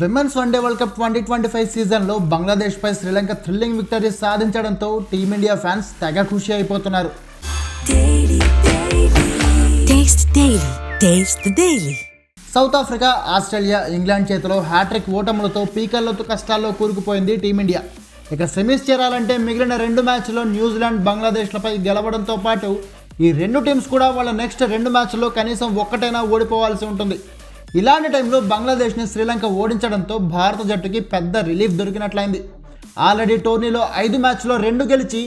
Women's one day world cup twenty twenty five సీజన్లో బంగ్లాదేశ్పై Sri Lanka thrilling victory సాధించడంతో team India fans తెగ ఖుషి అయిపోతున్నారు. సౌత్ ఆఫ్రికా ఆస్ట్రేలియా ఇంగ్లాండ్ చేతిలో హ్యాట్రిక్ ఓటములతో పీకర్లతో కష్టాల్లో కూరుకుపోయింది టీమిండియా. ఇక సెమీస్ చేరాలంటే మిగిలిన రెండు మ్యాచ్లో న్యూజిలాండ్ బంగ్లాదేశ్లపై గెలవడంతో పాటు ఈ రెండు టీమ్స్ కూడా వాళ్ళ నెక్స్ట్ రెండు మ్యాచ్ల్లో కనీసం ఒక్కటైనా ఓడిపోవాల్సి ఉంటుంది. ఇలాంటి టైంలో బంగ్లాదేశ్ని శ్రీలంక ఓడించడంతో భారత జట్టుకి పెద్ద రిలీఫ్ దొరికినట్లయింది. ఆల్రెడీ టోర్నీలో ఐదు మ్యాచ్లో రెండు గెలిచి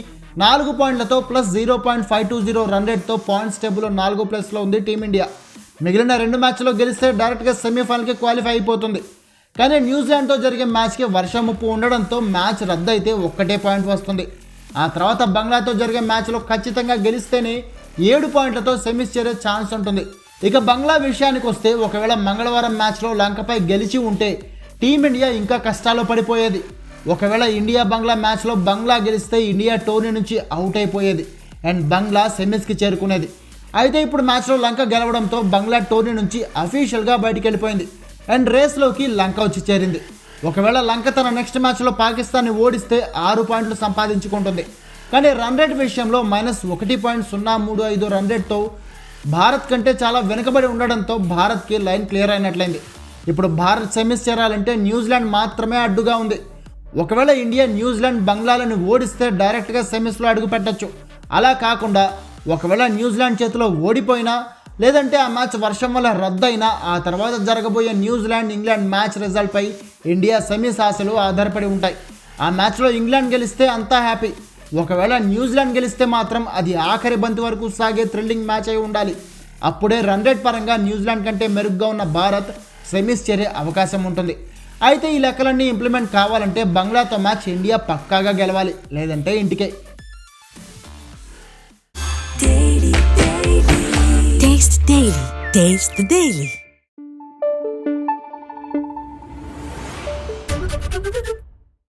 నాలుగు పాయింట్లతో plus zero point five two zero run రేట్తో points టేబుల్లో నాలుగో ప్లస్లో ఉంది టీమిండియా. మిగిలిన రెండు మ్యాచ్లో గెలిస్తే డైరెక్ట్గా సెమీఫైనల్కి క్వాలిఫై అయిపోతుంది. కానీ న్యూజిలాండ్తో జరిగే మ్యాచ్కి వర్షం ముప్పు ఉండడంతో మ్యాచ్ రద్దు అయితే ఒక్కటే పాయింట్ వస్తుంది. ఆ తర్వాత బంగ్లాతో జరిగే మ్యాచ్లో ఖచ్చితంగా గెలిస్తేనే ఏడు పాయింట్లతో సెమీస్ చేరే ఛాన్స్ ఉంటుంది. ఇక బంగ్లా విషయానికి వస్తే ఒకవేళ మంగళవారం మ్యాచ్లో లంకపై గెలిచి ఉంటే టీమిండియా ఇంకా కష్టాల్లో పడిపోయేది. ఒకవేళ ఇండియా బంగ్లా మ్యాచ్లో బంగ్లా గెలిస్తే ఇండియా టోర్నీ నుంచి అవుట్ అయిపోయేది. అండ్ బంగ్లా సెమీస్కి చేరుకునేది. అయితే ఇప్పుడు మ్యాచ్లో లంక గెలవడంతో బంగ్లా టోర్నీ నుంచి అఫీషియల్గా బయటికి వెళ్ళిపోయింది. అండ్ రేస్లోకి లంక వచ్చి చేరింది. ఒకవేళ లంక తన నెక్స్ట్ మ్యాచ్లో పాకిస్తాన్ని ఓడిస్తే ఆరు పాయింట్లు సంపాదించుకుంటుంది. కానీ రన్ రేట్ విషయంలో మైనస్ ఒకటి పాయింట్ సున్నా మూడు ఐదు రన్ రేట్తో భారత్ కంటే చాలా వెనుకబడి ఉండడంతో భారత్కి లైన్ క్లియర్ అయినట్లయింది. ఇప్పుడు భారత్ సెమీస్ చేరాలంటే న్యూజిలాండ్ మాత్రమే అడ్డుగా ఉంది. ఒకవేళ ఇండియా న్యూజిలాండ్ బంగ్లాలను ఓడిస్తే డైరెక్ట్గా సెమీస్లో అడుగు పెట్టచ్చు. అలా కాకుండా ఒకవేళ న్యూజిలాండ్ చేతిలో ఓడిపోయినా లేదంటే ఆ మ్యాచ్ వర్షం వల్ల రద్దయినా ఆ తర్వాత జరగబోయే న్యూజిలాండ్ ఇంగ్లాండ్ మ్యాచ్ రిజల్ట్పై ఇండియా సెమీస్ ఆశలు ఆధారపడి ఉంటాయి. ఆ మ్యాచ్లో ఇంగ్లాండ్ గెలిస్తే అంతా హ్యాపీ. ఒకవేళ న్యూజిలాండ్ గెలిస్తే మాత్రం అది ఆఖరి బంతి వరకు సాగే థ్రిల్లింగ్ మ్యాచ్ అయి ఉండాలి. అప్పుడే రన్ రేట్ పరంగా న్యూజిలాండ్ కంటే మెరుగ్గా ఉన్న భారత్ సెమీస్ చేరే అవకాశం ఉంటుంది. అయితే ఈ లెక్కలన్నీ ఇంప్లిమెంట్ కావాలంటే బంగ్లాతో మ్యాచ్ ఇండియా పక్కాగా గెలవాలి లేదంటే ఇంటికే. Taste the Daily.